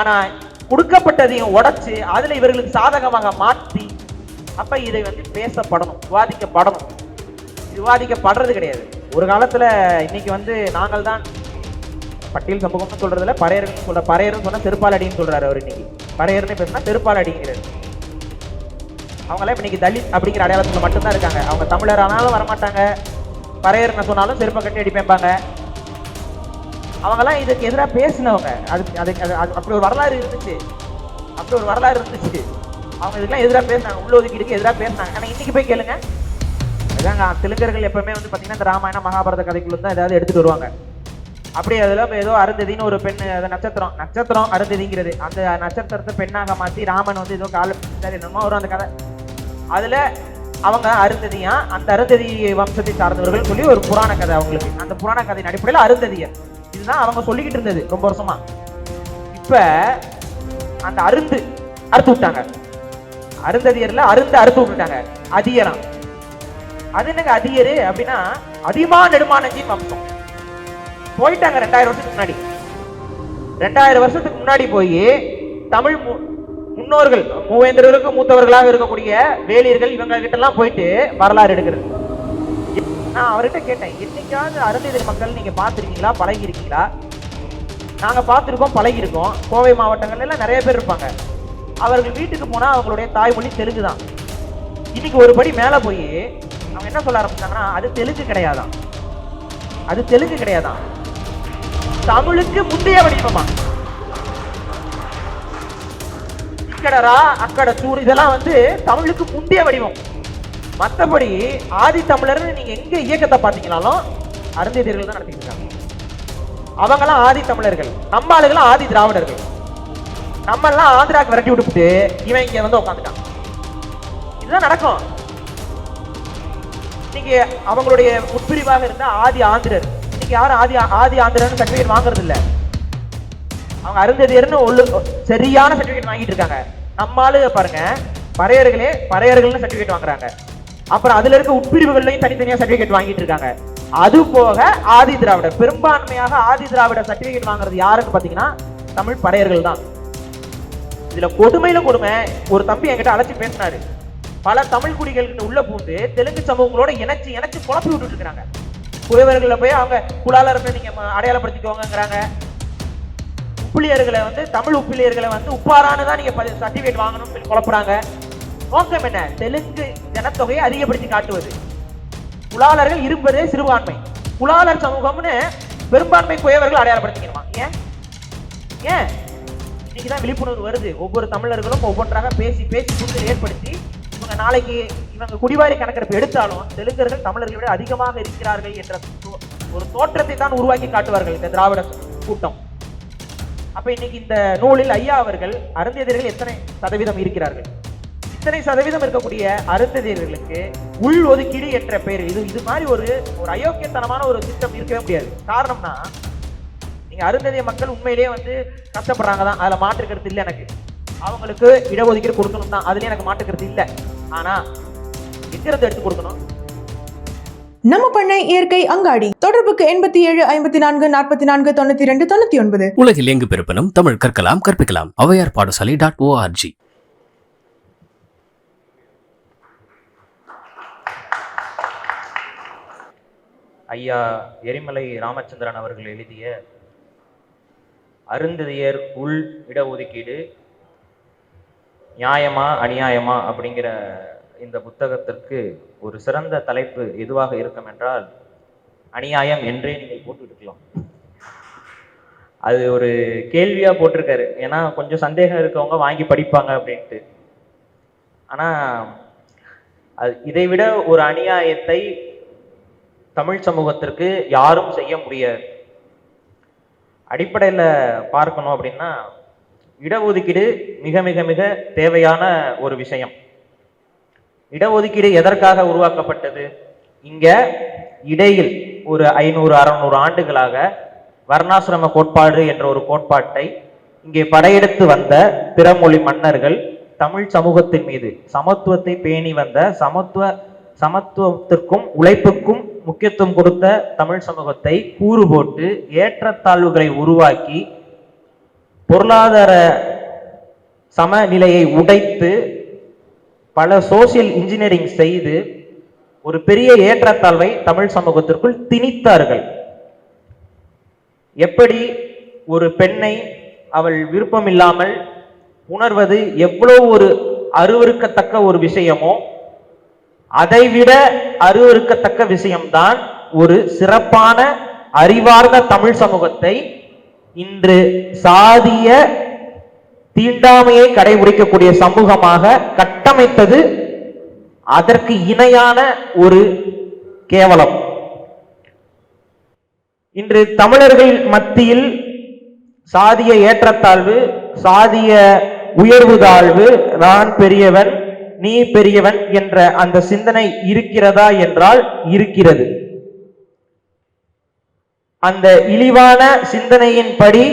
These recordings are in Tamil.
ஆனா கொடுக்கப்பட்டதையும் உடைச்சு அதுல இவர்களுக்கு சாதகமாக மாற்றி அப்ப இதை வந்து பேசப்படணும் விவாதிக்கப்படணும். விவாதிக்கப்படுறது கிடையாது. ஒரு காலத்துல இன்னைக்கு வந்து நாங்கள் தான் பட்டியல் சமூகம்னு சொல்றதுல பறையர்னு சொல்ற பறையர்னு சொன்னா செருப்பாலடின்னு சொல்றாரு அவர் இன்னைக்கு. பறையர்னு பேசினா செருப்பாலடிங்கிறாரு அவங்களாம் இன்னைக்கு தலித் அப்படிங்கிற அடையாளத்துல மட்டும்தான் இருக்காங்க. அவங்க தமிழர் ஆனாலும் வரமாட்டாங்க. பறையர்னு சொன்னாலும் செருப்பை கட்டி அடிப்பேன்பாங்க அவங்கெல்லாம் இதுக்கு எதிராக பேசினவங்க. அது அதுக்கு அது அது அப்படி ஒரு வரலாறு இருந்துச்சு. அப்படி ஒரு வரலாறு இருந்துச்சு. அவங்க இதுக்கெல்லாம் எதிராக பேசினாங்க. உள்ள ஒதுக்கீடுக்கு எதிராக பேசினாங்க. ஆனால் இன்னைக்கு போய் கேளுங்க. அதாங்க தெலுங்கர்கள் எப்பவுமே வந்து பார்த்தீங்கன்னா இந்த ராமாயண மகாபாரத கதைக்குள்ள தான் ஏதாவது எடுத்துட்டு வருவாங்க. அப்படி அதில் இப்போ ஏதோ அருந்ததின்னு ஒரு பெண் அது நட்சத்திரம். நட்சத்திரம் அருந்ததிங்கிறது. அந்த நட்சத்திரத்தை பெண்ணாக மாற்றி ராமன் வந்து ஏதோ கால என்னமோ வரும் அந்த கதை. அதில் அவங்க அருந்ததியா அந்த அருந்ததி வம்சத்தை சார்ந்தவர்கள் சொல்லி ஒரு புராண கதை அவங்களுக்கு. அந்த புராண கதையின் அடிப்படையில் அருந்ததியர். இதுதான் அவங்க சொல்லிக்கிட்டு இருந்தது ரொம்ப வருஷமா. இப்ப அந்த அருந்து அறுத்து விட்டாங்க. அருந்ததியர்ல அருந்து அறுத்து விட்டுட்டாங்க. அதிகரம் அது என்னங்க அதியரு அப்படின்னா அதிகமா நெடுமானஞ்சின் வம்சம். போயிட்டாங்க ரெண்டாயிரம் வருஷத்துக்கு முன்னாடி. ரெண்டாயிரம் வருஷத்துக்கு முன்னாடி போய் தமிழ் மு- முன்னோர்கள் மூவேந்தர்களுக்கு மூத்தவர்களாக இருக்கக்கூடிய வேலியர்கள் இவங்க கிட்ட எல்லாம் போயிட்டு வரலாறு எடுக்கிறது. நான் அவர்கிட்ட கேட்டேன் என்னைக்காவது அருந்ததி மக்கள் நீங்க பார்த்துருக்கீங்களா? பழகிருக்கீங்களா நாங்கள் நாங்க பார்த்திருக்கோம் கோவை மாவட்டங்கள்ல எல்லாம் நிறைய பேர் இருப்பாங்க. அவர்கள் வீட்டுக்கு போனா அவங்களுடைய தாய்மொழி தெலுங்கு தான். இன்னைக்கு ஒரு படி மேல போய் அவங்க என்ன சொல்ல ஆரம்பிச்சாங்கன்னா அது தெலுங்கு கிடையாதான் அது தெலுங்கு கிடையாதான் தமிழுக்கு முந்தைய வடிவமா? இக்கடரா அக்கட சூர் இதெல்லாம் வந்து தமிழுக்கு முந்தைய வடிவம். மத்தபடி ஆதி தமிழர்னு நீங்க எங்க இயக்கத்தை பார்த்தீங்கனாலும் அருந்ததியர்கள் தான் நடத்திட்டு இருக்காங்க. அவங்கெல்லாம் ஆதி தமிழர்கள். நம்ம ஆளுகளும் ஆதி திராவிடர்கள். நம்ம எல்லாம் ஆந்திராக்கு விரட்டி விட்டுட்டு இவன் இங்க வந்து உட்காந்துட்டான் இதுதான் நடக்கும். நீங்க அவங்களுடைய உட்பிரிவாக இருந்த ஆதி ஆந்திரர். இன்னைக்கு யாரும் ஆதி ஆதி ஆந்திரர்னு சர்டிபிகேட் வாங்குறது இல்ல அவங்க அருந்ததியர்னு ஒல்லு சரியான சர்டிபிகேட் வாங்கிட்டு இருக்காங்க. நம்ம ஆளு பாருங்க பறையர்களே பறையர்கள்னு சர்டிபிகேட் வாங்குறாங்க. அப்புறம் அதுல இருக்க உட்பிரிவுகள்லையும் தனித்தனியா சர்டிபிகேட் வாங்கிட்டு இருக்காங்க. அது போக ஆதி திராவிட. பெரும்பான்மையாக ஆதி திராவிட சர்டிபிகேட் வாங்குறது யாருன்னு பாத்தீங்கன்னா தமிழ் படையர்கள் தான். இதுல கொடுமையில கொடுமை ஒரு தம்பி என்கிட்ட அழைச்சு பேசினாரு. பல தமிழ் குடிகள் உள்ள பூந்து தெலுங்கு சமூகங்களோட இணைச்சு இணைச்சு குழப்பி விட்டுட்டு இருக்கிறாங்க குறைவர்களை போய் அவங்க குலாலரப்பை நீங்க அடையாளப்படுத்திக்கோங்கிறாங்க உப்பிலியர்களை வந்து தமிழ் உப்பிலியர்களை வந்து உப்பாரான்னு தான் நீங்க சர்டிபிகேட் வாங்கணும்னு சொல்லி குழப்புறாங்க. நோக்கம் என்ன தெலுங்கு ஜனத்தொகையை அதிகப்படுத்தி காட்டுவது. குலாளர்கள் இருப்பதே சிறுபான்மை. குலாலர் சமூகம்னு பெரும்பான்மை குயவர்கள் அடையாளப்படுத்திக்கணுமா? ஏன்? ஏன்? இன்னைக்கு தான் விழிப்புணர்வு வருது. ஒவ்வொரு தமிழர்களும் ஒவ்வொன்றாக பேசி பேசி புரிதல் ஏற்படுத்தி இவங்க நாளைக்கு இவங்க குடிவாரி கணக்கெடுப்பு எடுத்தாலும் தெலுங்கர்கள் தமிழர்களை விட அதிகமாக இருக்கிறார்கள் என்ற தோ- ஒரு தோற்றத்தை தான் உருவாக்கி காட்டுவார்கள் இந்த திராவிட கூட்டம். அப்ப இன்னைக்கு இந்த நூலில் ஐயா அவர்கள் அருந்ததியர்கள் எத்தனை சதவீதம் இருக்கிறார்கள்? இத்தனை சதவீதம் இருக்கக்கூடிய அருந்ததியர்களுக்கு உள் ஒதுக்கீடு என்ற பெயர் இது இது மாதிரி ஒரு ஒரு அயோக்கியத்தனமான ஒரு திட்டம் இருக்கவே முடியாது. காரணம்னா நீங்க அருந்ததிய மக்கள் உண்மையிலேயே வந்து கஷ்டப்படுறாங்க தான் அதுல மாற்று கருத்து இல்லை எனக்கு. அவங்களுக்கு இடஒதுக்கீடு கொடுக்கணும் தான். அதுலயும் எனக்கு மாற்று கருத்து இல்லை. ஆனா எங்கிருந்து எடுத்து கொடுக்கணும். நம்ம பண்ணை இயற்கை அங்காடி. தொடர்புக்கு எண்பத்தி ஏழு ஐம்பத்தி நான்கு நாற்பத்தி நான்கு தொண்ணூத்தி ரெண்டு தொண்ணூத்தி ஒன்பது. உலகில் எங்கு பிறப்பினும் தமிழ் கற்கலாம் கற்பிக்கலாம். ஔவையார் பாடசாலை டாட் ஓஆர்ஜி ஐயா எரிமலை ராமச்சந்திரன் அவர்கள் எழுதிய அருந்ததியர் உள் இடஒதுக்கீடு நியாயமா அநியாயமா அப்படிங்கிற இந்த புத்தகத்திற்கு ஒரு சிறந்த தலைப்பு எதுவாக இருக்கும் என்றால் அநியாயம் என்றே நீங்கள் போட்டுக்கலாம் அது ஒரு கேள்வியா போட்டிருக்காரு. ஏன்னா கொஞ்சம் சந்தேகம் இருக்கவங்க வாங்கி படிப்பாங்க அப்படின்ட்டு. ஆனா அது இதை விட ஒரு அநியாயத்தை தமிழ் சமூகத்திற்கு யாரும் செய்ய முடியாது. அடிப்படையில் பார்க்கணும் அப்படின்னா இடஒதுக்கீடு மிக மிக மிக தேவையான ஒரு விஷயம். இடஒதுக்கீடு எதற்காக உருவாக்கப்பட்டது? இங்க இடையில் ஒரு ஐநூறு அறநூறு ஆண்டுகளாக வர்ணாசிரம கோட்பாடு என்ற ஒரு கோட்பாட்டை இங்கே படையெடுத்து வந்த பிறமொழி மன்னர்கள் தமிழ் சமூகத்தின் மீது சமத்துவத்தை பேணி வந்த சமத்துவ சமத்துவத்திற்கும் உழைப்புக்கும் முக்கியத்துவம் கொடுத்த தமிழ் சமூகத்தை கூறு போட்டு ஏற்றத்தாழ்வுகளை உருவாக்கி பொருளாதார சமநிலையை உடைத்து பல சோசியல் இன்ஜினியரிங் செய்து ஒரு பெரிய ஏற்றத்தாழ்வை தமிழ் சமூகத்திற்குள் திணித்தார்கள். எப்படி ஒரு பெண்ணை அவள் விருப்பமில்லாமல் உணர்வது எவ்வளோ ஒரு அருவருக்கத்தக்க ஒரு விஷயமோ அதைவிட அருவருக்கத்தக்க விஷயம்தான் ஒரு சிறப்பான அறிவார்ந்த தமிழ் சமூகத்தை இன்று சாதிய தீண்டாமையை கடைபிடிக்கக்கூடிய சமூகமாக கட்டமைத்தது. அதற்கு இணையான ஒரு கேவலம். இன்று தமிழர்கள் மத்தியில் சாதிய ஏற்றத்தாழ்வு சாதிய உயர்வு தாழ்வு நான் பெரியவன் நீ பெரியவன் என்ற அந்த சிந்தனை இருக்கிறதா என்றால் இருக்கிறது. அந்த இழிவான சிந்தனையின்படி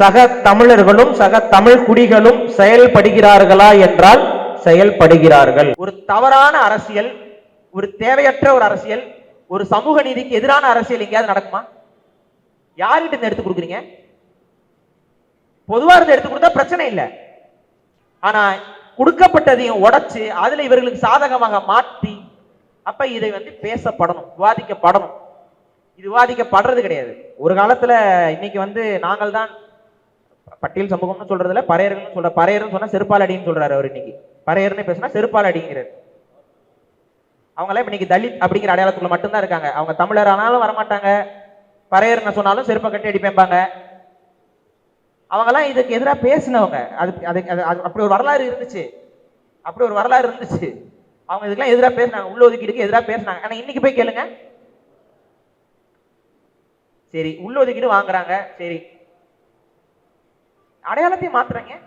சக தமிழர்களும் சக தமிழ் குடிகளும் செயல்படுகிறார்களா என்றால் செயல்படுகிறார்கள். ஒரு தவறான அரசியல் ஒரு தேவையற்ற ஒரு அரசியல் ஒரு சமூக நீதிக்கு எதிரான அரசியல் எங்கேயாவது நடக்குமா? யார்கிட்ட இருந்து எடுத்து கொடுக்குறீங்க? பொதுவா இருந்து எடுத்து கொடுத்தா பிரச்சனை இல்லை. ஆனா கொடுக்கப்பட்டதையும் உடைச்சு அதுல இவர்களுக்கு சாதகமாக மாற்றி அப்ப இதை வந்து பேசப்படணும் விவாதிக்கப்படணும். இது விவாதிக்கப்படுறது கிடையாது. ஒரு காலத்துல இன்னைக்கு வந்து நாங்கள் தான் பட்டியல் சமூகம்னு சொல்றதுல பறையர்கள்னு சொல்ற பறையர்னு சொன்னா செருப்பால் அடின்னு சொல்றாரு அவர் இன்னைக்கு. பறையர்னு பேசினா செருப்பால் அடிங்கிறார் அவங்களாம் இன்னைக்கு தலித் அப்படிங்கிற அடையாளத்துக்குள்ள மட்டும்தான் இருக்காங்க. அவங்க தமிழர் ஆனாலும் வரமாட்டாங்க. பறையர்னு சொன்னாலும் செருப்பை கட்டி அடிப்பேம்பாங்க. அவங்கெல்லாம் இதுக்கு எதிராக பேசினவங்க. அது அது அது- அப்படி ஒரு வரலாறு இருந்துச்சு. அப்படி ஒரு வரலாறு இருந்துச்சு. அவங்க இதுக்கெல்லாம் எதிராக பேசினாங்க. உள்ள ஒதுக்கீடுக்கு எதிராக பேசினாங்க. ஆனா இன்னைக்கு போய் கேளுங்க. சரி உள்ள ஒதுக்கீடு வாங்குறாங்க. சரி. அடையாளத்தையும் மாத்துறாங்க.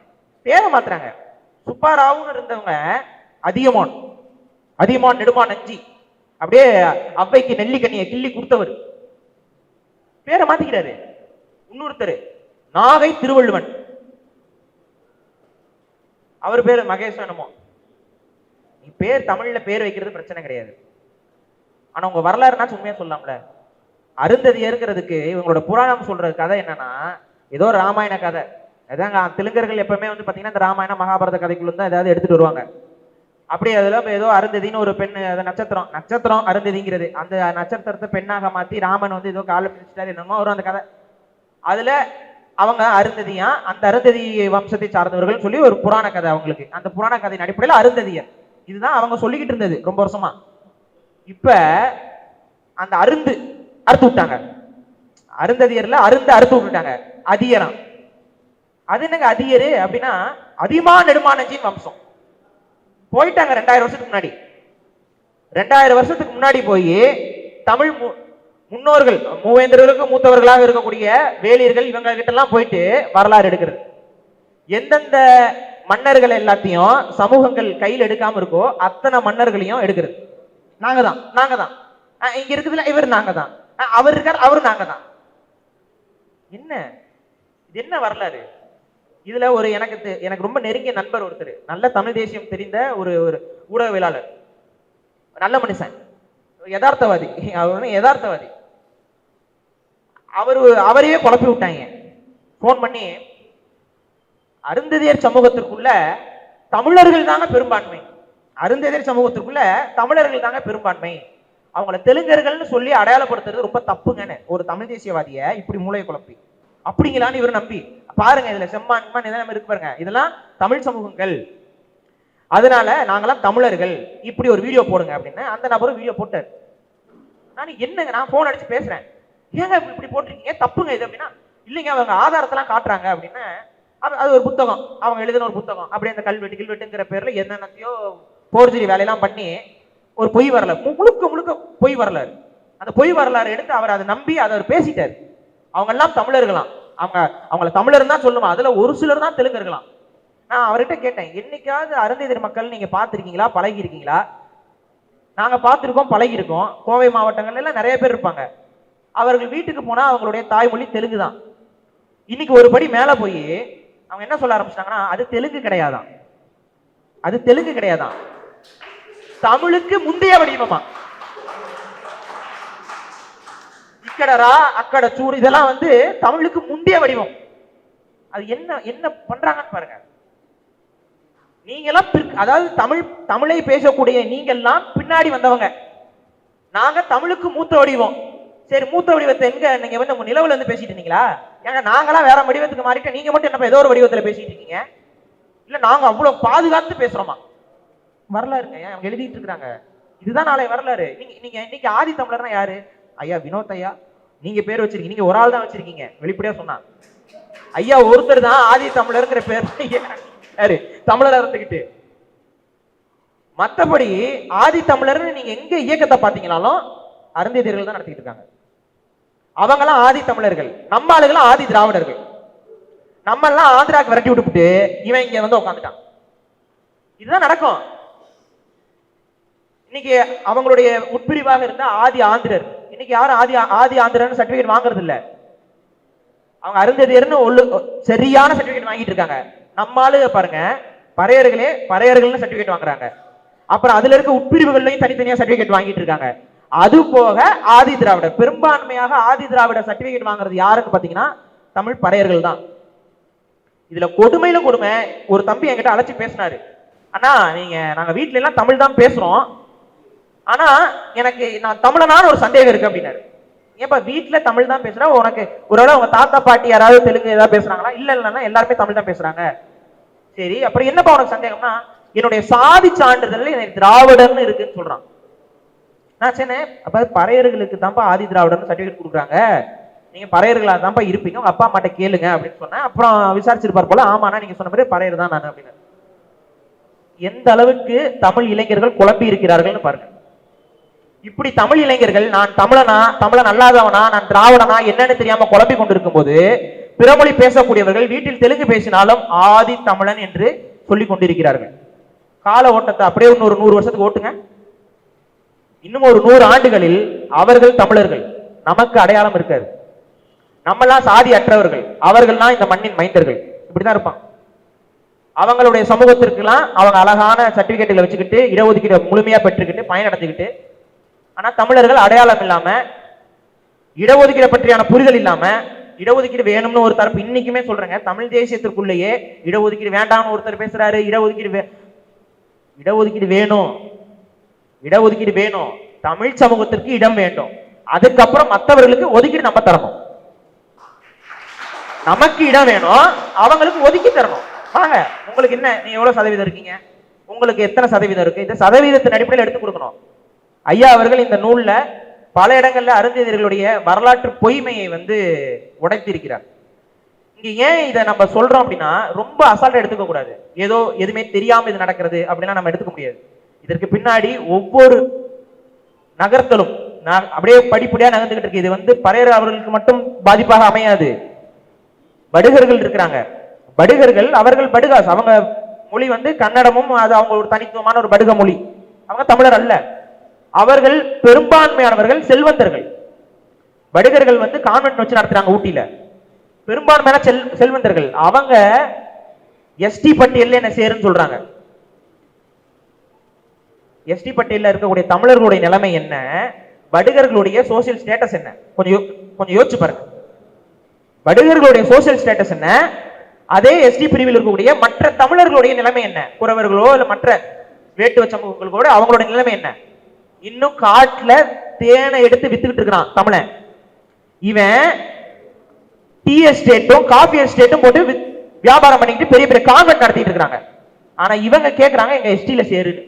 பேரை மாத்துறாங்க. சுப்பாராவுன்னு இருந்தவங்க அதிகமான் அதிகமான் நெடுமான் நஞ்சி. அப்படியே அவ்வைக்கு நெல்லிக்கண்ணியை கிள்ளி கொடுத்தவர். பேரை மாத்திக்கிறாரு. இன்னொருத்தர். நாகை திருவள்ளுவன். அவர் பேரு மகேஷ் என்னமோ. நீ பேர் தமிழ்ல பேர் வைக்கிறது பிரச்சனை கிடையாது. ஆனா உங்க வரலாறுனாச்சும் உண்மையா சொல்லலாம்ல அருந்ததி ஏற்கிறதுக்கு இவங்களோட புராணம் சொல்ற கதை என்னன்னா ஏதோ ராமாயண கதை. அதாங்க தெலுங்கர்கள் எப்பவுமே வந்து பாத்தீங்கன்னா இந்த ராமாயண மகாபாரத கதைக்குள்ள தான் ஏதாவது எடுத்துட்டு வருவாங்க. அப்படி அதுல ஏதோ அருந்ததின்னு ஒரு பெண் அது நட்சத்திரம். நட்சத்திரம் அருந்ததிங்கிறது. அந்த நட்சத்திரத்தை பெண்ணாக மாத்தி ராமன் வந்து ஏதோ காலை பிடிச்சிட்டாரு என்னமோ வரும் அந்த கதை. அதுல அவங்க அருந்ததியா? அந்த அருந்ததி வம்சத்தை சார்ந்தவர்கள் சொல்லி ஒரு புராண கதை அவங்களுக்கு. அந்த புராண கதையின் அடிப்படையில் அருந்ததியர். இதுதான் அவங்க சொல்லிக்கிட்டு இருந்தது ரொம்ப வருஷமா. இப்ப அந்த அருந்து அறுத்து விட்டாங்க. அருந்ததியர்ல அருந்து அறுத்து விட்டுட்டாங்க. அதியரம் அது என்னங்க அதியரு அப்படின்னா அதிமா நெடுமானஞ்சின் வம்சம். போயிட்டாங்க ரெண்டாயிரம் வருஷத்துக்கு முன்னாடி. ரெண்டாயிரம் வருஷத்துக்கு முன்னாடி போய் தமிழ் மு- முன்னோர்கள் மூவேந்தர்களுக்கு மூத்தவர்களாக இருக்கக்கூடிய வேலியர்கள் இவங்க கிட்ட எல்லாம் போயிட்டு வரலாறு எடுக்கிறது. எந்தெந்த மன்னர்கள் எல்லாத்தையும் சமூகங்கள் கையில் எடுக்காம இருக்கோ அத்தனை மன்னர்களையும் எடுக்கிறது. நாங்க தான் நாங்க தான் இங்க இருக்குதுல இவர் நாங்க தான் அவர் இருக்கார் அவரு நாங்க தான் என்ன? இது என்ன வரலாறு? இதுல ஒரு எனக்கு தெ- எனக்கு ரொம்ப நெருங்கிய நண்பர் ஒருத்தர். நல்ல தமிழ் தேசியம் தெரிந்த ஒரு ஒரு ஊடகவியலாளர். நல்ல மனுஷன். யதார்த்தவாதி. அவர் யதார்த்தவாதி. அவர் அவரையே குழப்பி விட்டாங்க. ஃபோன் பண்ணி அருந்ததியர் சமூகத்திற்குள்ள தமிழர்கள் தாங்க பெரும்பான்மை. அருந்ததியர் சமூகத்திற்குள்ள தமிழர்கள் தாங்க பெரும்பான்மை. அவங்கள தெலுங்கர்கள்னு சொல்லி அடையாளப்படுத்துறது ரொம்ப தப்புங்கன்னு ஒரு தமிழ் தேசியவாதிய இப்படி மூளையை குழப்பி. அப்படிங்களான்னு இவர் நம்பி. பாருங்க இதுல செம்மான்மான் இதெல்லாம் இருக்கு பாருங்க. இதெல்லாம் தமிழ் சமூகங்கள். அதனால நாங்கெல்லாம் தமிழர்கள். இப்படி ஒரு வீடியோ போடுங்க அப்படின்னு அந்த நபரும் வீடியோ போட்டார். நான் என்னங்க நான் போன் அடிச்சு பேசுறேன். ஏங்க இப்படி இப்படி போட்டிருக்கீங்க? தப்புங்க இது அப்படின்னா இல்லைங்க அவங்க ஆதாரத்தெல்லாம் காட்டுறாங்க அப்படின்னு அது அது ஒரு புத்தகம். அவங்க எழுதின ஒரு புத்தகம். அப்படியே அந்த கல்வெட்டு கில்வெட்டுங்கிற பேர்ல என்னென்னத்தையோ போர்ஜரி வேலையெல்லாம் பண்ணி ஒரு பொய் வரலாறு முழுக்க முழுக்க பொய் வரலாறு. அந்த பொய் வரலாறு எடுத்து அவர் அதை நம்பி அதை அவர் பேசிட்டார். அவங்க எல்லாம் தமிழர்களாம். அவங்க அவங்கள தமிழர் தான் சொல்லுமா? அதுல ஒரு சிலர் தான் தெலுங்கர்களாம். நான் அவர்கிட்ட கேட்டேன் என்னைக்காவது அருந்ததிர் மக்கள் நீங்க பார்த்துருக்கீங்களா? பழகி இருக்கீங்களா நாங்க பழகிருக்கோம் பழகி இருக்கோம் கோவை மாவட்டங்கள்ல எல்லாம் நிறைய பேர் இருப்பாங்க. அவர்கள் வீட்டுக்கு போனா அவங்களுடைய தாய்மொழி தெலுங்கு தான் இன்னைக்கு ஒரு படி மேல போய் அவங்க என்ன சொல்ல ஆரம்பிச்சிட்டாங்கன்னா அது தெலுங்கு கிடையாதான் அது தெலுங்கு கிடையாதான் தமிழுக்கு முந்தைய வடிவமா. இக்கடரா அக்கட சூடு இதெல்லாம் வந்து தமிழுக்கு முந்தைய வடிவம். அது என்ன என்ன பண்றாங்கன்னு பாருங்க. நீங்க எல்லாம் அதாவது தமிழ் தமிழை பேசக்கூடிய நீங்க எல்லாம் பின்னாடி வந்தவங்க. நாங்க தமிழுக்கு மூத்த வடிவம். சரி மூத்த வடிவத்தை எங்க? நீங்க வந்து உங்க நிலவுல இருந்து பேசிட்டு இருந்தீங்களா? ஏங்க நாங்களாம் வேற வடிவத்துக்கு மாறிட்டு நீங்க மட்டும் என்னப்பா ஏதோ ஒரு வடிவத்துல பேசிட்டு இருக்கீங்க? இல்ல நாங்க அவ்வளவு பாதுகாத்து பேசுறோமா? வரலாறுங்க ஏன் அவங்க எழுதிட்டு இருக்காங்க இதுதான் நாளை வரலாறு. நீங்க நீங்க இன்னைக்கு ஆதி தமிழர்னா யாரு? ஐயா வினோத் ஐயா. நீங்க பேர் வச்சிருக்கீங்க. நீங்க ஒரு ஆள் தான் வச்சிருக்கீங்க. வெளிப்படையா சொன்னா. ஐயா ஒருத்தர் தான் ஆதி தமிழருங்கிற பேர். யாரு? தமிழர் இருந்துகிட்டு. மத்தபடி ஆதி தமிழர்னு நீங்க எங்க இயக்கத்தை பாத்தீங்கனாலும் அருந்ததியர்கள் தான் நடத்திட்டு இருக்காங்க. அவங்கெல்லாம் ஆதி தமிழர்கள். நம்ம ஆளுகளும் ஆதி திராவிடர்கள். நம்ம எல்லாம் ஆந்திராக்கு விரட்டி விட்டுப்புட்டு இவன் இங்க வந்து உட்காந்துட்டான் இதுதான் நடக்கும். இன்னைக்கு அவங்களுடைய உட்பிரிவாக இருந்த ஆதி ஆந்திரர். இன்னைக்கு யாரும் ஆதி ஆதி ஆந்திரன்னு சர்டிபிகேட் வாங்குறது இல்ல அவங்க அருந்ததியர்னு ஒழு சரியான சர்டிபிகேட் வாங்கிட்டு இருக்காங்க. நம்ம ஆளு பாருங்க பறையர்களே பறையர்கள்னு சர்டிபிகேட் வாங்குறாங்க. அப்புறம் அதுல இருக்க உட்பிரிவுகள்லையும் தனித்தனியா சர்டிபிகேட் வாங்கிட்டு இருக்காங்க. அது போக ஆதி திராவிடர் பெரும்பான்மையாக ஆதி திராவிடர் சர்டிபிகேட் வாங்குறது யாருன்னு பாத்தீங்கன்னா தமிழ் படையர்கள் தான். இதுல கொடுமையில கொடுமை ஒரு தம்பி என்கிட்ட அழைச்சி பேசினாரு. அண்ணா நீங்க நாங்க வீட்ல எல்லாம் தமிழ் தான் பேசுறோம். ஆனா எனக்கு நான் தமிழனான ஒரு சந்தேகம் இருக்கு அப்படின்னாரு. ஏப்பா வீட்டுல தமிழ் தான் பேசுறா? உனக்கு ஒருவேளை உங்க தாத்தா பாட்டி யாராவது தெலுங்கு ஏதாவது பேசுறாங்களா? இல்ல இல்லன்னா எல்லாருமே தமிழ் தான் பேசுறாங்க. சரி அப்புறம் என்னப்பா உனக்கு சந்தேகம்னா என்னுடைய சாதி சான்றிதழ்ல எனக்கு திராவிடர்னு இருக்குன்னு சொல்றான். நான் சொன்னேன் அப்ப பறையர்களுக்கு தான்ப்பா ஆதி திராவிடர்னு சர்டிபிகேட் கொடுக்குறாங்க. நீங்க பறையர்களா தான்ப்பா இருப்பீங்க உங்க அப்பா அம்மாட்ட கேளுங்க அப்படின்னு சொன்னேன். அப்புறம் விசாரிச்சிருப்பார் போல ஆமாண்ணா நீங்க சொன்ன மாதிரி பறையர் தான் நான் அப்படின்னு. எந்த அளவுக்கு தமிழ் இளைஞர்கள் குழம்பி இருக்கிறார்கள்னு பாருங்க. இப்படி தமிழ் இளைஞர்கள் நான் தமிழனா தமிழன் அல்லாதவனா நான் திராவிடனா என்னன்னு தெரியாம குழம்பி கொண்டிருக்கும் போது பிறமொழி பேசக்கூடியவர்கள் வீட்டில் தெலுங்கு பேசினாலும் ஆதி தமிழன் என்று சொல்லிக் கொண்டிருக்கிறார்கள். கால ஓட்டத்தை அப்படியே இன்னொரு நூறு வருஷத்துக்கு ஓட்டுங்க. இன்னும் ஒரு நூறு ஆண்டுகளில் அவர்கள் தமிழர்கள் நமக்கு அடையாளம் இருக்காது. நம்மெல்லாம் சாதி அற்றவர்கள் அவர்கள்லாம் இந்த மண்ணின் மைந்தர்கள். இப்படிதான் இருப்பான். அவங்களுடைய சமூகத்திற்கெல்லாம் அவங்க அழகான சர்டிபிகேட்டுகளை வச்சுக்கிட்டு இடஒதுக்கீடு முழுமையா பெற்றுக்கிட்டு பயனடைஞ்சுக்கிட்டு ஆனா தமிழர்கள் அடையாளம் இல்லாம இடஒதுக்கீடு பற்றியான புரிதல் இல்லாம இடஒதுக்கீடு வேணும்னு ஒரு தரப்பு இன்னைக்குமே சொல்றேங்க. தமிழ் தேசியத்திற்குள்ளேயே இடஒதுக்கீடு வேண்டாம்னு ஒருத்தர் பேசுறாரு இடஒதுக்கீடு இடஒதுக்கீடு வேணும். இடஒதுக்கீடு வேணும். தமிழ் சமூகத்திற்கு இடம் வேண்டும். அதுக்கப்புறம் மற்றவர்களுக்கு ஒதுக்கீடு நம்ம தரணும். நமக்கு இடம் வேணும் அவங்களுக்கு ஒதுக்கி தரணும். வாங்க உங்களுக்கு என்ன நீங்க எவ்வளவு சதவீதம் இருக்கீங்க? உங்களுக்கு எத்தனை சதவீதம் இருக்கு? இந்த சதவீதத்தின் அடிப்படையில் எடுத்து கொடுக்கணும். ஐயா அவர்கள் இந்த நூல்ல பல இடங்கள்ல அருந்ததியர்களுடைய வரலாற்று பொய்மையை வந்து உடைத்திருக்கிறார். இங்க ஏன் இதை நம்ம சொல்றோம் அப்படின்னா ரொம்ப அசால்ட்டா எடுத்துக்க கூடாது. ஏதோ எதுவுமே தெரியாம இது நடக்கிறது அப்படின்னா நம்ம எடுத்துக்க முடியாது. இதற்கு பின்னாடி ஒவ்வொரு நகர்த்தலும் நான் அப்படியே படிப்படியா நகர்ந்துகிட்டு இருக்கு. இது வந்து பறையர் அவர்களுக்கு மட்டும் பாதிப்பாக அமையாது. படுகர்கள் இருக்கிறாங்க. படுகர்கள் அவர்கள் படுகாஸ் அவங்க மொழி வந்து கன்னடமும் அது அவங்க ஒரு தனித்துவமான ஒரு படுக மொழி. அவங்க தமிழர் அல்ல. அவர்கள் பெரும்பான்மையானவர்கள் செல்வந்தர்கள். படுகர்கள் வந்து கான்வென்ட் வச்சு நடத்துறாங்க ஊட்டியில. பெரும்பான்மையான செல் செல்வந்தர்கள். அவங்க எஸ்டி பட்டியல் என்ன சேருன்னு சொல்றாங்க. எஸ்டி பட்டியலில் இருக்கக்கூடிய தமிழர்களுடைய நிலைமை என்ன? வடுகர்களுடைய சோசியல் ஸ்டேட்டஸ் என்ன? கொஞ்சம் கொஞ்சம் யோசிச்சு பாருங்க. வடுகர்களுடைய சோசியல் ஸ்டேட்டஸ் என்ன? அதே எஸ்டி பிரிவில் இருக்கக்கூடிய மற்ற தமிழர்களுடைய நிலைமை என்ன? குறவர்களோ இல்ல மற்ற வேட்டுவ சமூகங்களோட அவங்களோட நிலைமை என்ன? இன்னும் காட்டுல தேனை எடுத்து வித்துக்கிட்டு இருக்கிறான் தமிழன். இவன் டீ எஸ்டேட்டும் காஃபி எஸ்டேட்டும் போட்டு வியாபாரம் பண்ணிக்கிட்டு பெரிய பெரிய கான்வென்ட் நடத்திட்டு இருக்கிறாங்க. ஆனா இவங்க கேட்கறாங்க எங்க எஸ்டியில சேருன்னு.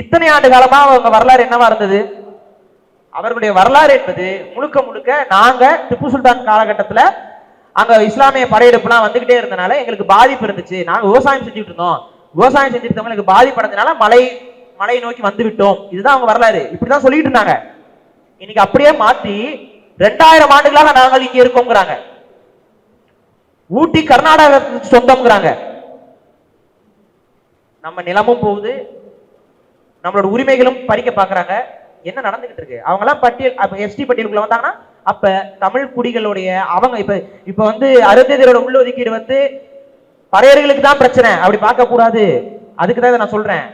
இத்தனை ஆண்டு காலமா அவங்க வரலாறு என்னவா இருந்தது? அவர்களுடைய வரலாறு என்பது முழுக்க முழுக்க நாங்க திப்பு சுல்தான் காலகட்டத்துல அங்க இஸ்லாமிய படையெடுப்புலாம் வந்துகிட்டே இருந்தனால எங்களுக்கு பாதிப்பு இருந்துச்சு. நாங்க விவசாயம் செஞ்சுட்டு இருந்தோம். விவசாயம் செஞ்சுட்டு இருந்தவங்களுக்கு பாதிப்பு அடைஞ்சனால மலை மலையை நோக்கி வந்து விட்டோம் இதுதான் அவங்க வரலாறு. இப்படிதான் சொல்லிட்டு இருந்தாங்க. இன்னைக்கு அப்படியே மாத்தி ரெண்டாயிரம் ஆண்டுகளாக நாங்கள் இங்க இருக்கோங்கிறாங்க ஊட்டி கர்நாடகத்துக்கு சொந்தம்ங்கிறாங்க. நம்ம நிலமும் போகுது நம்மளோட உரிமைகளும் பறிக்க பாக்குறாங்க. என்ன நடந்துகிட்டு இருக்கு? அவங்க எல்லாம் பட்டியல் அப்ப எஸ்டி பட்டியலுக்குள்ள வந்தாங்கன்னா அப்ப தமிழ் குடிகளுடைய அவங்க இப்ப இப்ப வந்து அருந்ததியரோட உள்ளொதுக்கீடு வந்து பறையர்களுக்கு தான் பிரச்சனை. அப்படி பார்க்க கூடாது அதுக்கு தான் இதை நான் சொல்றேன்.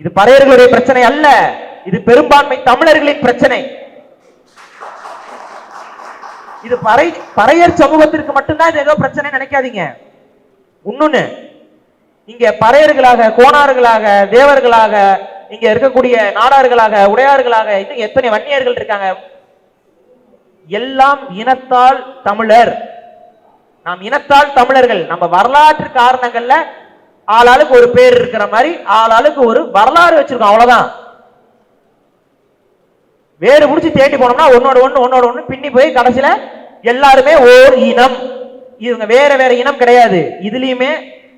இது பறையர்களுடைய பிரச்சனை அல்ல. இது பெரும்பான்மை தமிழர்களின் பிரச்சனை. இது பறை பறையர் சமூகத்திற்கு மட்டும்தான் இது ஏதோ பிரச்சனை நினைக்காதீங்க. இன்னொன்னு இங்க பறையர்களாக கோணார்களாக தேவர்களாக இங்க இருக்கக்கூடிய நாடார்களாக உடையார்களாக இன்னும் எத்தனை வன்னியர்கள் இருக்காங்க? எல்லாம் இனத்தால் தமிழர். நாம் இனத்தால் தமிழர்கள். நம்ம வரலாற்று காரணங்கள்ல ஆளாளுக்கு ஒரு பேர் இருக்கிற மாதிரி ஆளாளுக்கு ஒரு வரலாறு வச்சிருக்கோம் அவ்வளவுதான். வேறு முடிச்சு தேடி போனோம்னா ஒன்னோட ஒண்ணு ஒன்னோட ஒண்ணு பின்னி போய் கடைசியில எல்லாருமே ஓர் இனம். இவங்க வேற வேற இனம் கிடையாது. இதுலயுமே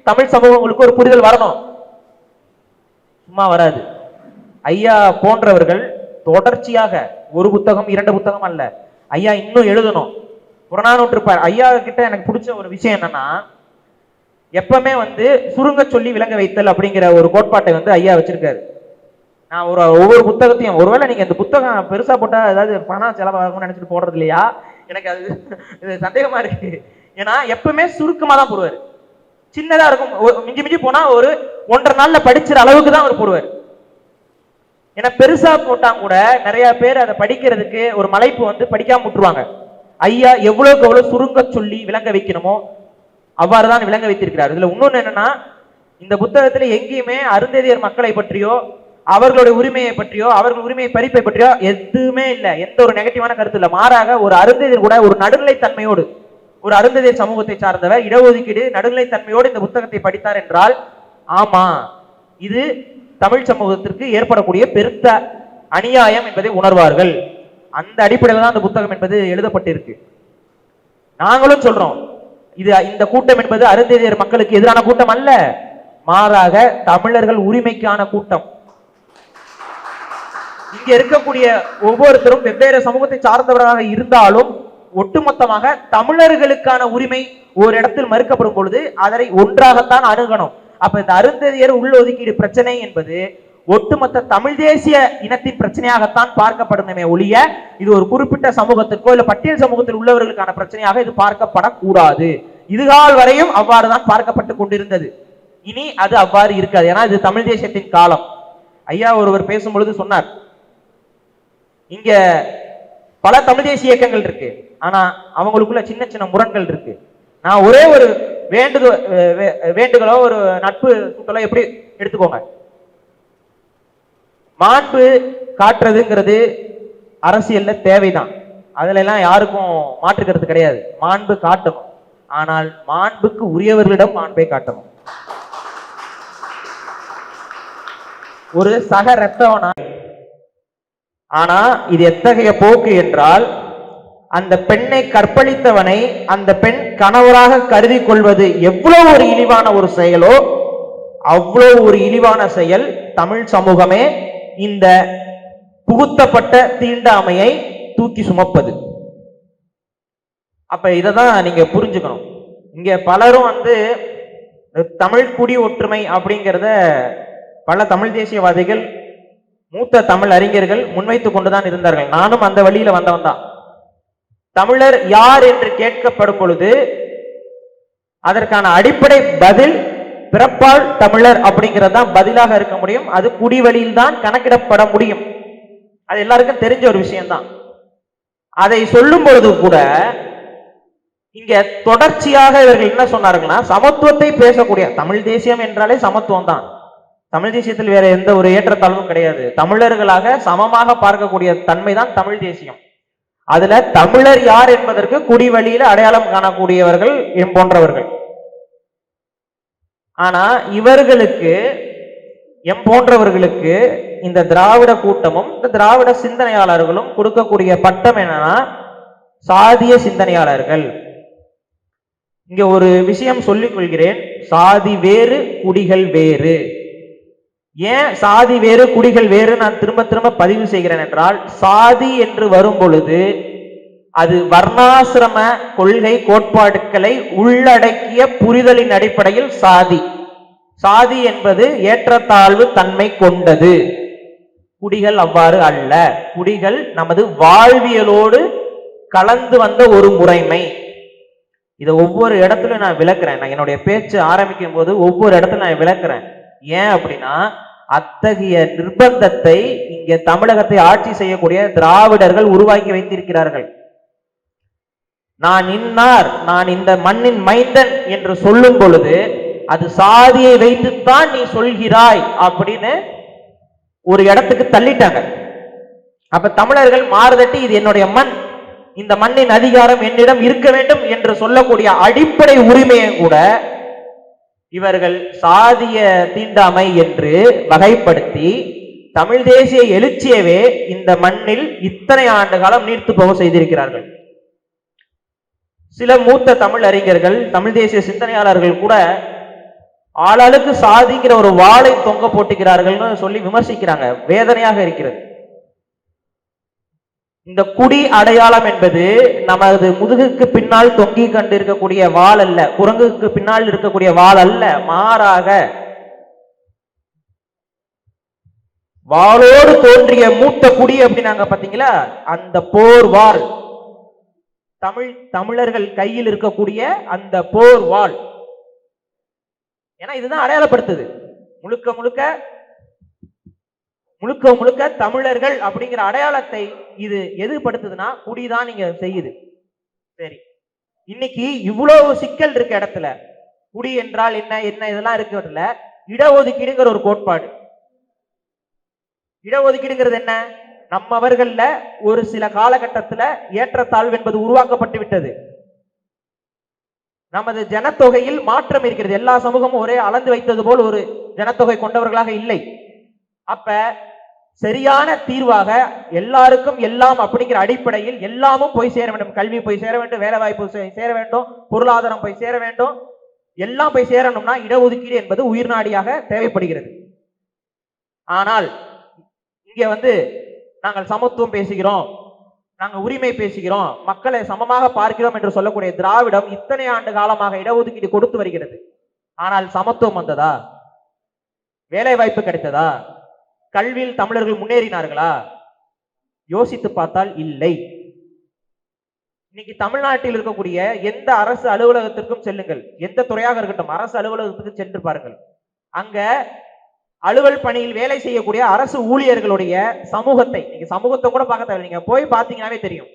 தமிழ் சமூகங்களுக்கு ஒரு புரிதல் வரணும். சும்மா வராது. ஐயா போன்றவர்கள் தொடர்ச்சியாக ஒரு புத்தகம் இரண்டு புத்தகம் அல்ல. ஐயா இன்னும் எழுதணும். புறநானூற்று ஐயா கிட்ட எனக்கு பிடிச்ச ஒரு விஷயம் என்னன்னா எப்பவுமே வந்து சுருங்க சொல்லி விளங்க வைத்தல் அப்படிங்கிற ஒரு கோட்பாட்டை வந்து ஐயா வச்சிருக்காரு. நான் ஒரு ஒவ்வொரு புத்தகத்தையும் ஒருவேளை நீங்க இந்த புத்தகம் பெருசா போட்டா ஏதாவது பணம் செலவாகும்னு நினைச்சிட்டு போடுறது இல்லையா? எனக்கு அது இது சந்தேகமா இருக்கு. ஏன்னா எப்பவுமே சுருக்கமா தான் போடுவார். சின்னதா இருக்கும். மிஞ்சி மிஞ்சி போனா ஒரு ஒன்றரை நாள்ல படிச்சிற அளவுக்கு தான் அவர் போடுவார். ஏன்னா பெருசா போட்டா கூட நிறைய பேர் அதை படிக்கிறதுக்கு ஒரு மலைப்பு வந்து படிக்காம விட்டுருவாங்க. ஐயா எவ்வளவுக்கு எவ்வளவு சுருங்க சொல்லி விளங்க வைக்கணுமோ அவ்வாறு தான் விளங்க வைத்திருக்கிறார். இதுல இன்னொன்னு என்னன்னா இந்த புத்தகத்துல எங்கேயுமே அருந்ததியர் மக்களை பற்றியோ அவர்களுடைய உரிமையை பற்றியோ அவர்கள் உரிமையை பறிப்பை பற்றியோ எதுவுமே இல்லை. எந்த ஒரு நெகட்டிவான கருத்து இல்லை. மாறாக ஒரு அருந்ததியர் கூட ஒரு நடுநிலைத்தன்மையோடு ஒரு அருந்ததியர் சமூகத்தை சார்ந்தவர் இடஒதுக்கீடு நடுநிலைத்தன்மையோடு இந்த புத்தகத்தை படித்தார் என்றால் ஆமா இது தமிழ் சமூகத்திற்கு ஏற்படக்கூடிய பெருத்த அநியாயம் என்பதை உணர்வார்கள். அந்த அடிப்படையில் தான் அந்த புத்தகம் என்பது எழுதப்பட்டிருக்கு. நாங்களும் சொல்றோம் இது இந்த கூட்டம் என்பது அருந்ததியர் மக்களுக்கு எதிரான கூட்டம் அல்ல மாறாக தமிழர்கள் உரிமைக்கான கூட்டம். இங்க இருக்கக்கூடிய ஒவ்வொருத்தரும் வெவ்வேறு சமூகத்தை சார்ந்தவராக இருந்தாலும் ஒட்டுமொத்தமாக தமிழர்களுக்கான உரிமை ஒரு இடத்தில் மறுக்கப்படும் பொழுது அதனை ஒன்றாகத்தான் அணுகணும். அப்ப இந்த அருந்ததியர் உள்ளொதுக்கீடு பிரச்சனை என்பது ஒட்டுமொத்த தமிழ் தேசிய இனத்தின் பிரச்சனையாகத்தான் பார்க்கப்படுமே ஒழிய இது ஒரு குறிப்பிட்ட சமூகத்திற்கோ இல்ல பட்டியல் சமூகத்தில் உள்ளவர்களுக்கான பிரச்சனையாக இது பார்க்கப்படக்கூடாது. இதுகால் வரையும் அவ்வாறுதான் பார்க்கப்பட்டு கொண்டிருந்தது. இனி அது அவ்வாறு இருக்காது. ஏன்னா இது தமிழ் தேசியத்தின் காலம். ஐயா ஒருவர் பேசும் பொழுது சொன்னார் இங்க பல தமிழ் தேசிய இயக்கங்கள் இருக்கு. ஆனா அவங்களுக்குள்ள சின்ன சின்ன முரண்கள் இருக்கு. நான் ஒரே ஒரு வேண்டுதோ வே- வேண்டுகளோ ஒரு நட்பு சுட்டலோ எப்படி எடுத்துக்கோங்க? மாண்பு காட்டுறதுங்கிறது அரசியல்ல தேவைதான். அதுல எல்லாம் யாருக்கும் மாற்றுக்கிறது கிடையாது. மாண்பு காட்டணும். ஆனால் மாண்புக்கு உரியவர்களிடம் மாண்பை காட்டணும். ஒரு சக ரத்தவனா? ஆனா இது எத்தகைய போக்கு என்றால் அந்த பெண்ணை கற்பழித்தவனை அந்த பெண் கணவராக கருதி கொள்வது எவ்வளவு ஒரு இழிவான ஒரு செயலோ அவ்வளோ ஒரு இழிவான செயல் தமிழ் சமூகமே இந்த புகுத்தப்பட்ட தீண்டாமையை தூக்கி சுமப்பது. அப்ப இததான் நீங்க புரிஞ்சுக்கணும். இங்க பலரும் வந்து தமிழ் குடி ஒற்றுமை அப்படிங்கிறத பல தமிழ் தேசியவாதிகள் மூத்த தமிழ் அறிஞர்கள் முன்வைத்து கொண்டுதான் இருந்தார்கள். நானும் அந்த வழியில வந்தவன் தான் தமிழர் யார் என்று கேட்கப்படும் பொழுது அதற்கான அடிப்படை பதில் பிறப்பால் தமிழர் அப்படிங்கிறது தான் பதிலாக இருக்க முடியும். அது குடி வழியில் தான் கணக்கிடப்பட முடியும். அது எல்லாருக்கும் தெரிஞ்ச ஒரு விஷயம்தான். அதை சொல்லும் பொழுது கூட இங்க தொடர்ச்சியாக இவர்கள் என்ன சொன்னாருங்கன்னா சமத்துவத்தை பேசக்கூடிய தமிழ் தேசியம் என்றாலே சமத்துவம் தான் தமிழ் தேசியத்தில் வேற எந்த ஒரு ஏற்றத்தாழ்வும் கிடையாது. தமிழர்களாக சமமாக பார்க்கக்கூடிய தன்மை தான் தமிழ் தேசியம். அதுல தமிழர் யார் என்பதற்கு குடி வழியில அடையாளம் காணக்கூடியவர்கள் போன்றவர்கள். ஆனா இவர்களுக்கு எம் போன்றவர்களுக்கு இந்த திராவிட கூட்டமும் இந்த திராவிட சிந்தனையாளர்களும் கொடுக்கக்கூடிய பட்டம் என்னன்னா சாதிய சிந்தனையாளர்கள். இங்க ஒரு விஷயம் சொல்லிக் கொள்கிறேன். சாதி வேறு குடிகள் வேறு. ஏன் சாதி வேறு குடிகள் வேறு நான் திரும்ப திரும்ப பதிவு செய்கிறேன் என்றால் சாதி என்று வரும் பொழுது அது வர்ணாசிரம கொள்கை கோட்பாடுகளை உள்ளடக்கிய புரிதலின் அடிப்படையில் சாதி. சாதி என்பது ஏற்றத்தாழ்வு தன்மை கொண்டது. குடிகள் அவ்வாறு அல்ல. குடிகள் நமது வாழ்வியலோடு கலந்து வந்த ஒரு முறைமை. இதை ஒவ்வொரு இடத்துலையும் நான் விளக்குறேன். நான் என்னுடைய பேச்சு ஆரம்பிக்கும் போது ஒவ்வொரு இடத்துல நான் விளக்குறேன். ஏன் அப்படின்னா அத்தகைய நிர்பந்தத்தை இங்க தமிழகத்தை ஆட்சி செய்யக்கூடிய திராவிடர்கள் உருவாக்கி வைத்திருக்கிறார்கள். நான் இன்னார் நான் இந்த மண்ணின் மைந்தன் என்று சொல்லும் பொழுது அது சாதியை வைத்துத்தான் நீ சொல்கிறாய் அப்படின்னு ஒரு இடத்துக்கு தள்ளிட்டாங்க. அப்ப தமிழர்கள் மாறுதட்டி இது என்னுடைய மண் இந்த மண்ணின் அதிகாரம் என்னிடம் இருக்க வேண்டும் என்று சொல்லக்கூடிய அடிப்படை உரிமையை கூட இவர்கள் சாதிய தீண்டாமை என்று வகைப்படுத்தி தமிழ் தேசிய எழுச்சியவே இந்த மண்ணில் இத்தனை ஆண்டு காலம் நீர்த்து போக செய்திருக்கிறார்கள். சில மூத்த தமிழ் அறிஞர்கள் தமிழ் தேசிய சிந்தனையாளர்கள் கூட ஆளாளுக்கு சாதிங்கிற ஒரு வாளை தொங்க போட்டுக்கிறார்கள்னு சொல்லி விமர்சிக்கிறாங்க. வேதனையாக இருக்கிறது. இந்த குடி அடையாளம் என்பது நமது முதுகுக்கு பின்னால் தொங்கி கண்டிருக்கக்கூடிய வால் வாள் அல்ல குரங்குக்கு பின்னால் இருக்கக்கூடிய வாள் அல்ல மாறாக வாளோடு தோன்றிய மூத்த குடி அப்படின்னாங்க பாத்தீங்களா? அந்த போர் வாள். தமிழ் தமிழர்கள் கையில் இருக்கக்கூடிய அந்த போர் வாள். ஏன்னா இதுதான் அடையாளப்படுத்துது. முழுக்க முழுக்க முழுக்க முழுக்க தமிழர்கள் அப்படிங்கிற அடையாளத்தை இது எதுப்படுத்துதுன்னா குடிதான் நீங்க செய்யுது. சரி. இன்னைக்கு இவ்வளவு சிக்கல் இருக்க இடத்துல குடி என்றால் என்ன என்ன இதெல்லாம் இருக்கிறதுல இடஒதுக்கீடுங்கிற ஒரு கோட்பாடு. இடஒதுக்கீடுங்கிறது என்ன? நம்மவர்கள்ல ஒரு சில காலகட்டத்துல ஏற்றத்தாழ்வு என்பது உருவாக்கப்பட்டு விட்டது. நமது ஜனத்தொகையில் மாற்றம் இருக்கிறது. எல்லா சமூகமும் ஒரே அளந்து வைத்தது போல் ஒரு ஜனத்தொகை கொண்டவர்களாக இல்லை. அப்ப சரியான தீர்வாக எல்லாருக்கும் எல்லாம் அப்படிங்கிற அடிப்படையில் எல்லாமும் போய் சேர வேண்டும். கல்வி போய் சேர வேண்டும் வேலை வாய்ப்பு சேர வேண்டும் பொருளாதாரம் போய் சேர வேண்டும். எல்லாம் போய் சேரணும்னா இடஒதுக்கீடு என்பது உயிர்நாடியாக தேவைப்படுகிறது. ஆனால் இங்க வந்து நாங்கள் சமத்துவம் பேசுகிறோம் நாங்கள் உரிமை பேசுகிறோம் மக்களை சமமாக பார்க்கிறோம் என்று சொல்லக்கூடிய திராவிடம் இத்தனை ஆண்டு காலமாக இடஒதுக்கீடு கொடுத்து வருகிறது. ஆனால் சமத்துவம் வந்ததா? வேலை வாய்ப்பு கிடைத்ததா? கல்வியில் தமிழர்கள் முன்னேறினார்களா? யோசித்து பார்த்தால் இல்லை. இன்னைக்கு தமிழ்நாட்டில் இருக்கக்கூடிய எந்த அரசு அலுவலகத்திற்கும் செல்லுங்கள். எந்த துறையாக இருக்கட்டும் அரசு அலுவலகத்துக்கு சென்று பாருங்கள். அங்க அலுவல் பணியில் வேலை செய்யக்கூடிய அரசு ஊழியர்களுடைய சமூகத்தை நீங்க சமூகத்தை கூட பார்க்க தேவை நீங்க போய் பார்த்தீங்கன்னாவே தெரியும்.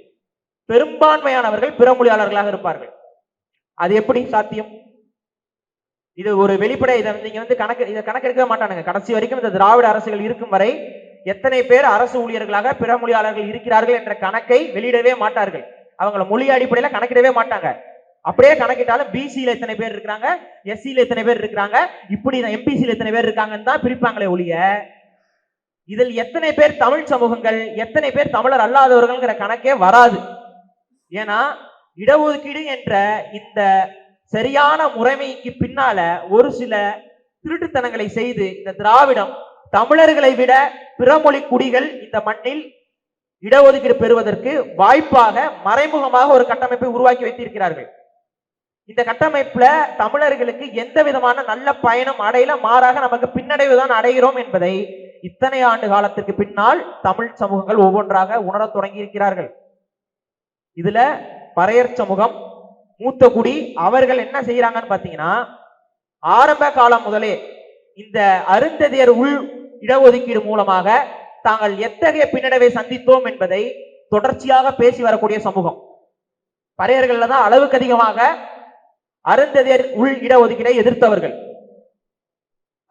பெரும்பான்மையானவர்கள் பிறமொழியாளர்களாக இருப்பார்கள். அது எப்படி சாத்தியம்? இது ஒரு வெளிப்படை. இதை நீங்க வந்து கணக்கு இதை கணக்கெடுக்க மாட்டானுங்க. கடைசி வரைக்கும் இந்த திராவிட அரசுகள் இருக்கும் வரை எத்தனை பேர் அரசு ஊழியர்களாக பிற மொழியாளர்கள் இருக்கிறார்கள் என்ற கணக்கை வெளியிடவே மாட்டார்கள். அவங்கள மொழி அடிப்படையில கணக்கிடவே மாட்டாங்க. அப்படியே கணக்கிட்டாலும் பிசியில எத்தனை பேர் இருக்கிறாங்க? எஸ்சியில எத்தனை பேர் இருக்கிறாங்க? இப்படி எம்பிசியில எத்தனை பேர் இருக்காங்கன்னு தான் பிரிப்பாங்களே ஒழிய இதில் எத்தனை பேர் தமிழ் சமூகங்கள் எத்தனை பேர் தமிழர் அல்லாதவர்கள்ங்கிற கணக்கே வராது. ஏன்னா இடஒதுக்கீடு என்ற இந்த சரியான முறைமைக்கு பின்னால ஒரு சில திருட்டுத்தனங்களை செய்து இந்த திராவிடம் தமிழர்களை விட பிறமொழி குடிகள் இந்த மண்ணில் இடஒதுக்கீடு பெறுவதற்கு வாய்ப்பாக மறைமுகமாக ஒரு கட்டமைப்பை உருவாக்கி வைத்திருக்கிறார்கள். இந்த கட்டமைப்புல தமிழர்களுக்கு எந்த விதமான நல்ல பயணம் அடையல மாறாக நமக்கு பின்னடைவு தான் அடைகிறோம் என்பதை இத்தனை ஆண்டு காலத்திற்கு பின்னால் தமிழ் சமூகங்கள் ஒவ்வொன்றாக உணரத் தொடங்கி இருக்கிறார்கள். இதுல பறையர் சமூகம் மூத்த குடி அவர்கள் என்ன செய்யறாங்கன்னு பாத்தீங்கன்னா ஆரம்ப காலம் முதலே இந்த அருந்ததியர் உள் இடஒதுக்கீடு மூலமாக தாங்கள் எத்தகைய பின்னடைவை சந்தித்தோம் என்பதை தொடர்ச்சியாக பேசி வரக்கூடிய சமூகம். பறையர்கள்ல தான் அளவுக்கு அதிகமாக அருந்ததியர் உள் இடஒதுக்கீடை எதிர்த்தவர்கள்.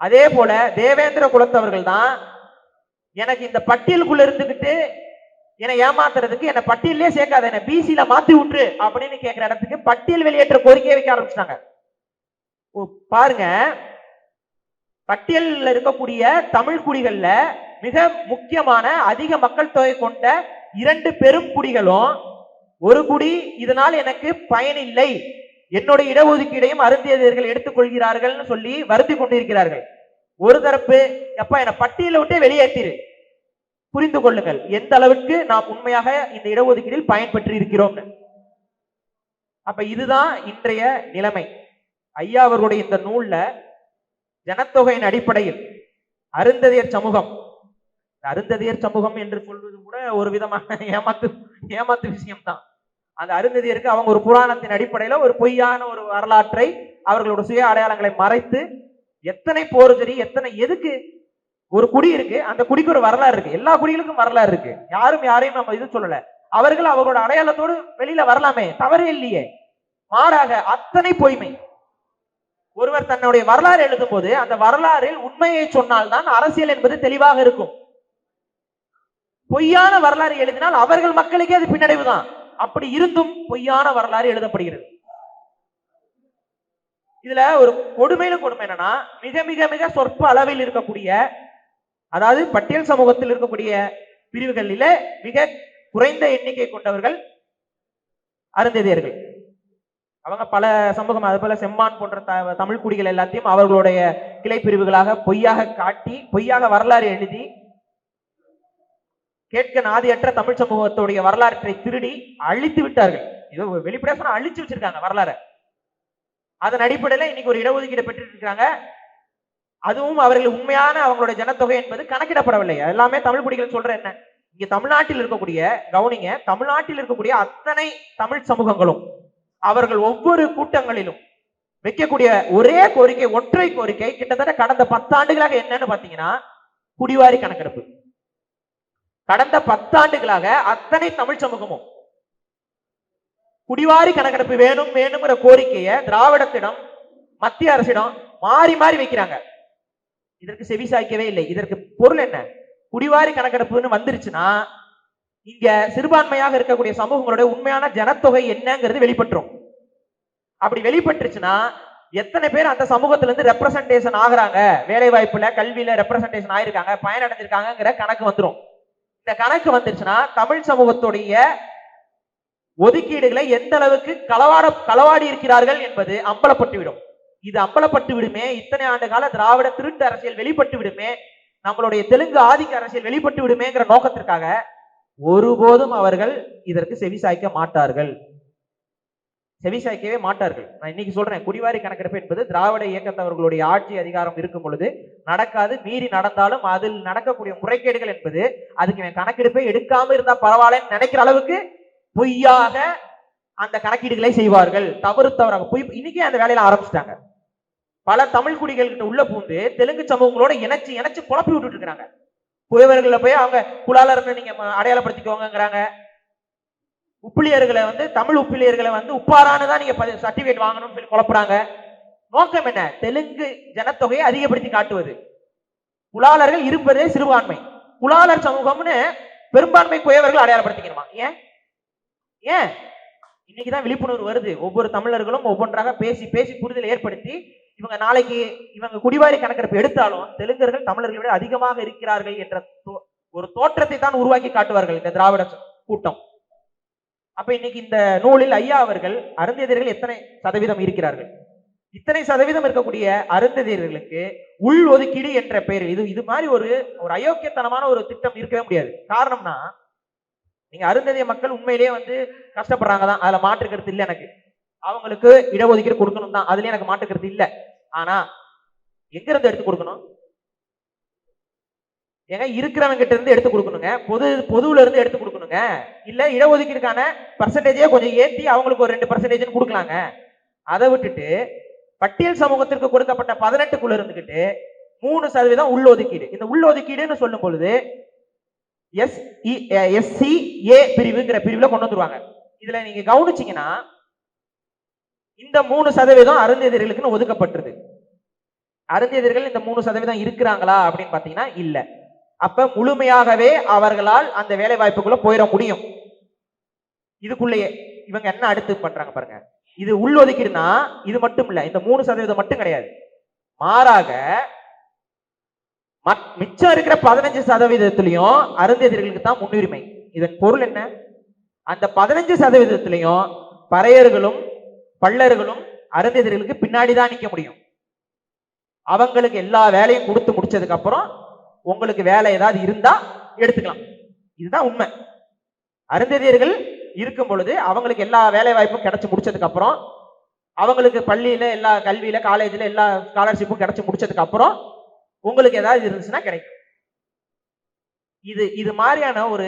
அதே போல தேவேந்திர குலத்தவர்கள் தான் எனக்கு இந்த பட்டியலுக்குள்ள இருந்துகிட்டு என்னை ஏமாத்துறதுக்கு என்னை பட்டியலே சேர்க்காத என்ன பிசியில மாத்தி விட்டுரு அப்படின்னு கேட்கிற இடத்துக்கு பட்டியல் வெளியேற்ற கோரிக்கையை வைக்க ஆரம்பிச்சிட்டாங்க. ஓ, பாருங்க. பட்டியலில் இருக்கக்கூடிய தமிழ் குடிகளில் மிக முக்கியமான அதிக மக்கள் தொகை கொண்ட இரண்டு பெரும் குடிகளும் ஒரு குடி இதனால் எனக்கு பயனில்லை என்னுடைய இடஒதுக்கீடையும் அருந்தியதர்கள் எடுத்துக்கொள்கிறார்கள்னு சொல்லி வருத்தி கொண்டிருக்கிறார்கள். ஒரு தரப்பு எப்ப என்னை பட்டியலை விட்டே வெளியேற்றிரு. புரிந்து கொள்ளுங்கள். எந்த அளவுக்கு நாம் உண்மையாக இந்த இடஒதுக்கீடில் பயன்பெற்று இருக்கிறோம்னு அப்ப இதுதான் இன்றைய நிலைமை. ஐயா அவர்களுடைய இந்த நூல்ல ஜனத்தொகையின் அடிப்படையில் அருந்ததியர் சமூகம். அருந்ததியர் சமூகம் என்று சொல்வது கூட ஒரு விதமான ஏமாத்து ஏமாத்து விஷயம்தான். அந்த அருந்ததியருக்கு அவங்க ஒரு புராணத்தின் அடிப்படையில ஒரு பொய்யான ஒரு வரலாற்றை அவர்களோட சுய அடையாளங்களை மறைத்து எத்தனை போர் சரி எத்தனை எதுக்கு ஒரு குடி இருக்கு அந்த குடிக்கு ஒரு வரலாறு இருக்கு. எல்லா குடிகளுக்கும் வரலாறு இருக்கு. யாரும் யாரையும் நம்ம இது சொல்லல. அவர்கள் அவர்களோட அடையாளத்தோடு வெளியில வரலாமே தவறே இல்லையே. மாறாக அத்தனை பொய்மை. ஒருவர் தன்னுடைய வரலாறு எழுதும் போது அந்த வரலாறில் உண்மையை சொன்னால்தான் அரசியல் என்பது தெளிவாக இருக்கும். பொய்யான வரலாறு எழுதினால் அவர்கள் மக்களுக்கே அது பின்னடைவு தான். அப்படி இருந்தும் பொய்யான வரலாறு எழுதப்படுகிறது. இதுல ஒரு கொடுமையில கொடுமை என்னன்னா மிக மிக மிக சொற்ப அளவில் இருக்கக்கூடிய அதாவது பட்டியல் சமூகத்தில் இருக்கக்கூடிய பிரிவுகளில மிக குறைந்த எண்ணிக்கை கொண்டவர்கள் அருந்ததியர்கள். அவங்க பல சமூகம் அது போல செம்மான் போன்ற த- தமிழ் குடிகள் எல்லாத்தையும் அவர்களுடைய கிளை பிரிவுகளாக பொய்யாக காட்டி பொய்யாக வரலாறு எழுதி கேட்க நாதியற்ற தமிழ் சமூகத்துடைய வரலாற்றை திருடி அழித்து விட்டார்கள். இது வெளிப்படையா சொன்னா அழிச்சு வச்சிருக்காங்க வரலாறை. அதன் அடிப்படையில இன்னைக்கு ஒரு இடஒதுக்கீடு பெற்றுட்டு இருக்காங்க. அதுவும் அவர்கள் உண்மையான அவங்களுடைய ஜனத்தொகை என்பது கணக்கிடப்படவில்லை. எல்லாமே தமிழ் குடிகள் சொல்ற என்ன? இங்க தமிழ்நாட்டில் இருக்கக்கூடிய கவுனிங்க தமிழ்நாட்டில் இருக்கக்கூடிய அத்தனை தமிழ் சமூகங்களும் அவர்கள் ஒவ்வொரு கூட்டங்களிலும் வைக்கக்கூடிய ஒரே கோரிக்கை ஒற்றை கோரிக்கை கிட்டத்தட்ட கடந்த பத்தாண்டுகளாக என்னன்னு பாத்தீங்கன்னா குடிவாரி கணக்கெடுப்பு. கடந்த பத்தாண்டுகளாக அத்தனை தமிழ் சமூகமும் குடிவாரி கணக்கெடுப்பு வேணும் வேணுங்கிற கோரிக்கையை திராவிடத்திடம் மத்திய அரசிடம் மாறி மாறி வைக்கிறாங்க. இதற்கு செவி சாய்க்கவே இல்லை. இதற்கு பொருள் என்ன? குடிவாரி கணக்கெடுப்புன்னு வந்துருச்சுன்னா இங்க சிறுபான்மையாக இருக்கக்கூடிய சமூகங்களுடைய உண்மையான ஜனத்தொகை என்னங்கிறது வெளிப்பட்டுரும். அப்படி வெளிப்பட்டுருச்சுன்னா எத்தனை பேர் அந்த சமூகத்துல இருந்து ரெப்ரசன்டேஷன் ஆகுறாங்க? வேலை வாய்ப்புல கல்வியில ரெப்ரசன்டேஷன் ஆயிருக்காங்க பயனடைஞ்சிருக்காங்கிற கணக்கு வந்துடும் இந்த கணக்கு வந்துருச்சுன்னா தமிழ் சமூகத்துடைய ஒதுக்கீடுகளை எந்த அளவுக்கு களவாட களவாடி இருக்கிறார்கள் என்பது அம்பலப்பட்டுவிடும். இது அம்பலப்பட்டு விடுமே. இத்தனை ஆண்டு கால திராவிட திருட்டு அரசியல் வெளிப்பட்டு விடுமே. நம்மளுடைய தெலுங்கு ஆதிக்க அரசியல் வெளிப்பட்டு விடுமேங்கிற நோக்கத்திற்காக ஒருபோதும் அவர்கள் இதற்கு செவிசாய்க்க மாட்டார்கள். செவிசாய்க்கவே மாட்டார்கள். நான் இன்னைக்கு சொல்றேன் குடிவாரி கணக்கெடுப்பு என்பது திராவிட இயக்கத்தவர்களுடைய ஆட்சி அதிகாரம் இருக்கும் பொழுது நடக்காது மீறி நடந்தாலும் அதில் நடக்கக்கூடிய முறைகேடுகள் என்பது அதுக்கு இவன் கணக்கெடுப்பே எடுக்காம இருந்தா பரவாயில்லன்னு நினைக்கிற அளவுக்கு பொய்யாக அந்த கணக்கீடுகளை செய்வார்கள். தவறு தவறாக பொய் இன்னைக்கே அந்த வேலையில ஆரம்பிச்சிட்டாங்க. பல தமிழ் குடிகள்கிட்ட உள்ள பூந்து தெலுங்கு சமூகங்களோட இணைச்சு இணைச்சு குழப்பி விட்டுட்டு இருக்கிறாங்க குயவர்களை போய் அவங்க குலாலர்னு நீங்க அடையாளப்படுத்திக்கோங்கிறாங்க உப்பிலியர்களை வந்து தமிழ் உப்பிலியர்களை வந்து உப்பாரான்னு தான் நீங்க சர்டிபிகேட் வாங்கணும்னு சொல்லி குழப்புறாங்க. நோக்கம் என்ன? தெலுங்கு ஜனத்தொகையை அதிகப்படுத்தி காட்டுவது. குலாலர்கள் இருப்பதே சிறுபான்மை. குலாலர் சமூகம்னு பெரும்பான்மை குயவர்கள் அடையாளப்படுத்திக்கணுமா? ஏன்? ஏன்? இன்னைக்குதான் விழிப்புணர்வு வருது. ஒவ்வொரு தமிழர்களும் ஒவ்வொன்றாக பேசி பேசி புரிதல் ஏற்படுத்தி இவங்க நாளைக்கு இவங்க குடிவாரி கணக்கெடுப்பு எடுத்தாலும் தெலுங்கர்கள் தமிழர்களை விட அதிகமாக இருக்கிறார்கள் என்ற தோ- ஒரு தோற்றத்தை தான் உருவாக்கி காட்டுவார்கள் இந்த திராவிட கூட்டம். அப்ப இன்னைக்கு இந்த நூலில் ஐயா அவர்கள் அருந்ததியர்கள் எத்தனை சதவீதம் இருக்கிறார்கள்? இத்தனை சதவீதம் இருக்கக்கூடிய அருந்ததியர்களுக்கு உள் ஒதுக்கீடு என்ற பெயர் இது இது மாதிரி ஒரு ஒரு அயோக்கியத்தனமான ஒரு திட்டம் இருக்கவே முடியாது. காரணம்னா நீங்க அருந்ததிய மக்கள் உண்மையிலேயே வந்து கஷ்டப்படுறாங்க தான். அதுல மாற்றுக்கிறது இல்லை எனக்கு. அவங்களுக்கு இடஒதுக்கீடு கொடுக்கணும் தான் அதுல எனக்கு மாற்றுக்கிறது இல்லை. ஆனா எங்க இருந்து எடுத்து கொடுக்கணும்? ஏங்க இருக்கிறவங்க கிட்ட இருந்து எடுத்து கொடுக்கணுங்க. பொது பொதுவுல இருந்து எடுத்து கொடுக்கணுங்க. இல்ல இடஒதுக்கீடுக்கான பர்சன்டேஜே கொஞ்சம் ஏற்றி அவங்களுக்கு ஒரு ரெண்டு பர்சன்டேஜ் கொடுக்கலாங்க. அதை விட்டுட்டு பட்டியல் சமூகத்திற்கு கொடுக்கப்பட்ட பதினெட்டுக்குள்ள இருந்துகிட்டு மூணு சதவீதம் உள்ளொதுக்கீடு. இந்த உள்ளொதுக்கீடுன்னு சொல்லும் பொழுது எஸ்இ எஸ்சி ஏ பிரிவுங்கிற பிரிவுல கொண்டு வந்துருவாங்க. இதுல நீங்க கவனிச்சீங்கன்னா இந்த மூணு சதவீதம் அருந்ததியர்களுக்குன்னு ஒதுக்கப்பட்டிருது அருந்ததியர்கள் இந்த மூணு சதவீதம் இருக்கிறாங்களா அப்படின்னு பார்த்தீங்கன்னா இல்லை. அப்ப முழுமையாகவே அவர்களால் அந்த வேலை வாய்ப்புக்குள்ள போயிட முடியும். இதுக்குள்ளேயே இவங்க என்ன அடுத்து பண்றாங்க பாருங்க. இது உள்ஒதுக்கீடுனா இது மட்டும் இல்ல இந்த மூணு சதவீதம் மட்டும் கிடையாது. மாறாக மத்- மிச்சம் இருக்கிற பதினஞ்சு சதவீதத்திலையும் அருந்ததியர்களுக்கு தான் முன்னுரிமை. இதன் பொருள் என்ன? அந்த பதினஞ்சு சதவீதத்திலையும் பறையர்களும் பள்ளர்களும் அருந்ததிர்களுக்கு பின்னாடி தான் நிற்க முடியும். அவங்களுக்கு எல்லா வேலையும் கொடுத்து முடிச்சதுக்கு அப்புறம் உங்களுக்கு வேலை ஏதாவது இருந்தா எடுத்துக்கலாம். இதுதான் உண்மை. அருந்ததியர்கள் இருக்கும் பொழுது அவங்களுக்கு எல்லா வேலை வாய்ப்பும் கிடைச்சு முடிச்சதுக்கு அப்புறம் அவங்களுக்கு பள்ளியில எல்லா கல்வியில காலேஜ்ல எல்லா ஸ்காலர்ஷிப்பும் கிடைச்சு முடிச்சதுக்கு அப்புறம் உங்களுக்கு ஏதாவது இருந்துச்சுன்னா கிடைக்கும். இது இது மாதிரியான ஒரு